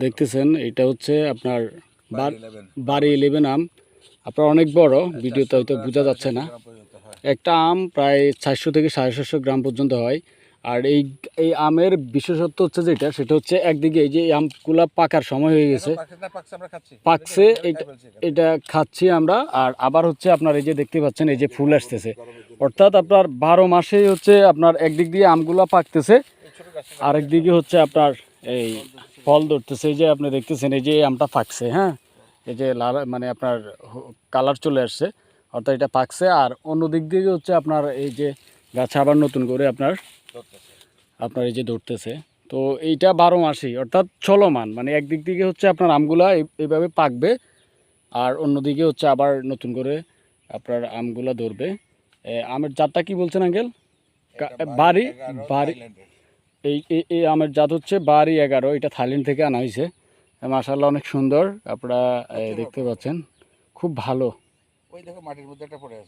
দেখতেছেন এটা হচ্ছে আপনার বাড়ি ইলেভেন আম। আপনার অনেক বড় ভিডিওতে হয়তো বোঝা যাচ্ছে না। একটা আম প্রায় চারশো থেকে সাড়ে চারশো গ্রাম পর্যন্ত হয়। আর এই এই আমের বিশেষত্ব হচ্ছে যেটা সেটা হচ্ছে একদিকে এই যে এই আমগুলা পাকার সময় হয়ে গেছে। পাকছে এটা খাচ্ছি আমরা। আর আবার হচ্ছে আপনার এই যে দেখতে পাচ্ছেন এই যে ফুল আসতেছে। অর্থাৎ আপনার বারো মাসেই হচ্ছে আপনার একদিক দিয়ে আমগুলা পাকতেছে। এই ছোট আরেক দিকে হচ্ছে আপনার এই ফল ধরতেছে এই যে আপনি দেখতেছেন এই যে আমটা পাকছে হ্যাঁ? এই যে লাল মানে আপনার কালার চলে আসছে অর্থাৎ এটা পাকছে আর অন্য দিক থেকে হচ্ছে আপনার এই যে গাছ আবার নতুন করে আপনার আপনার এই যে ধরতেছে। তো এইটা বারো মাসেই অর্থাৎ চলমান মানে একদিক থেকে হচ্ছে আপনার আমগুলা এই- এইভাবে পাকবে আর অন্যদিকে হচ্ছে আবার নতুন করে আপনার আমগুলা ধরবে। আমের জাতটা কি বলছেন আঙ্কেল? বাড়ি? বাড়ি। এই এই- এই আমের জাত হচ্ছে বাড়ি এগারো এটা থাইল্যান্ড থেকে আনা হয়েছে। মাসাল্লাহ অনেক সুন্দর আপনারা দেখতে পাচ্ছেন। খুব ভালো। ওই দেখো মাটির মধ্যে একটা পড়ে আছে।